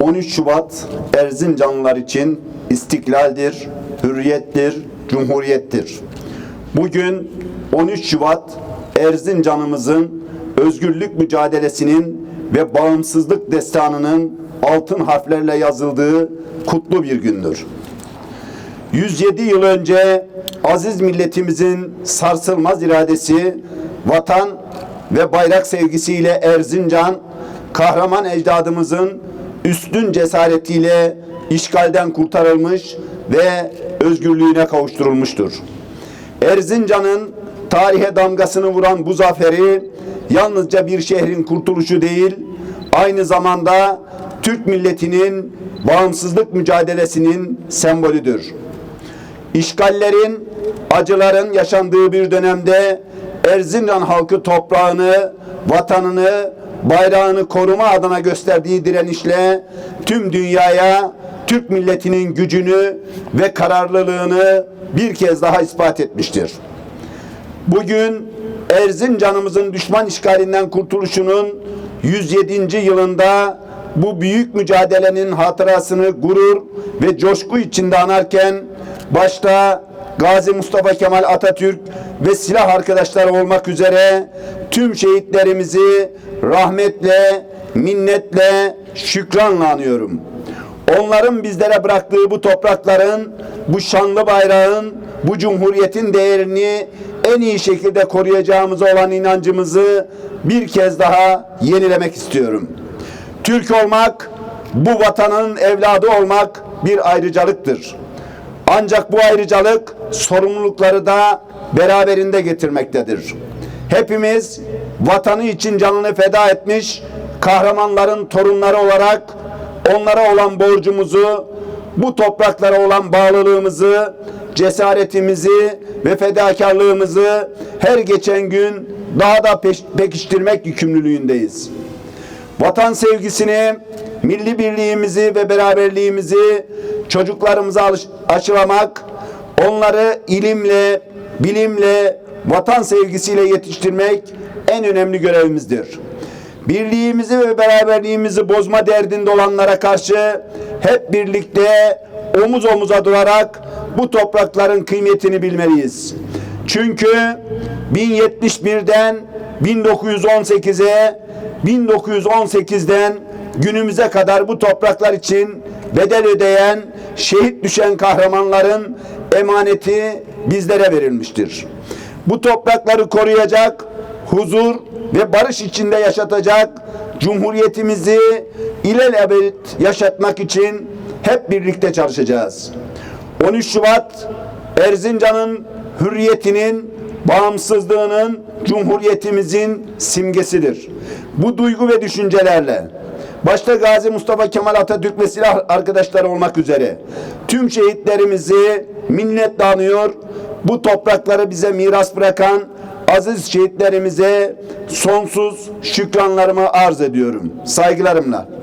13 Şubat Erzincanlılar için istiklaldir, hürriyettir, cumhuriyettir. Bugün 13 Şubat Erzincanımızın özgürlük mücadelesinin ve bağımsızlık destanının altın harflerle yazıldığı kutlu bir gündür. 107 yıl önce aziz milletimizin sarsılmaz iradesi, vatan ve bayrak sevgisiyle Erzincan, kahraman ecdadımızın üstün cesaretiyle işgalden kurtarılmış ve özgürlüğüne kavuşturulmuştur. Erzincan'ın tarihe damgasını vuran bu zaferi yalnızca bir şehrin kurtuluşu değil, aynı zamanda Türk milletinin bağımsızlık mücadelesinin sembolüdür. İşgallerin, acıların yaşandığı bir dönemde Erzincan halkı toprağını, vatanını, bayrağını koruma adına gösterdiği direnişle tüm dünyaya Türk milletinin gücünü ve kararlılığını bir kez daha ispat etmiştir. Bugün Erzincan'ımızın düşman işgalinden kurtuluşunun 107. yılında bu büyük mücadelenin hatırasını gurur ve coşku içinde anarken başta Gazi Mustafa Kemal Atatürk ve silah arkadaşları olmak üzere tüm şehitlerimizi rahmetle, minnetle, şükranla anıyorum. Onların bizlere bıraktığı bu toprakların, bu şanlı bayrağın, bu cumhuriyetin değerini en iyi şekilde koruyacağımıza olan inancımızı bir kez daha yenilemek istiyorum. Türk olmak, bu vatanın evladı olmak bir ayrıcalıktır. Ancak bu ayrıcalık sorumlulukları da beraberinde getirmektedir. Hepimiz vatanı için canını feda etmiş kahramanların torunları olarak onlara olan borcumuzu, bu topraklara olan bağlılığımızı, cesaretimizi ve fedakarlığımızı her geçen gün daha da pekiştirmek yükümlülüğündeyiz. Vatan sevgisini, milli birliğimizi ve beraberliğimizi çocuklarımıza aşılamak, onları ilimle, bilimle, vatan sevgisiyle yetiştirmek en önemli görevimizdir. Birliğimizi ve beraberliğimizi bozma derdinde olanlara karşı hep birlikte omuz omuza durarak bu toprakların kıymetini bilmeliyiz. Çünkü 1071'den 1918'e 1918'den günümüze kadar bu topraklar için bedel ödeyen, şehit düşen kahramanların emaneti bizlere verilmiştir. Bu toprakları koruyacak, huzur ve barış içinde yaşatacak cumhuriyetimizi ilelebet yaşatmak için hep birlikte çalışacağız. 13 Şubat Erzincan'ın hürriyetinin, bağımsızlığının, cumhuriyetimizin simgesidir. Bu duygu ve düşüncelerle başta Gazi Mustafa Kemal Atatürk ve silah arkadaşları olmak üzere tüm şehitlerimizi minnetle anıyor. Bu toprakları bize miras bırakan aziz şehitlerimize sonsuz şükranlarımı arz ediyorum. Saygılarımla.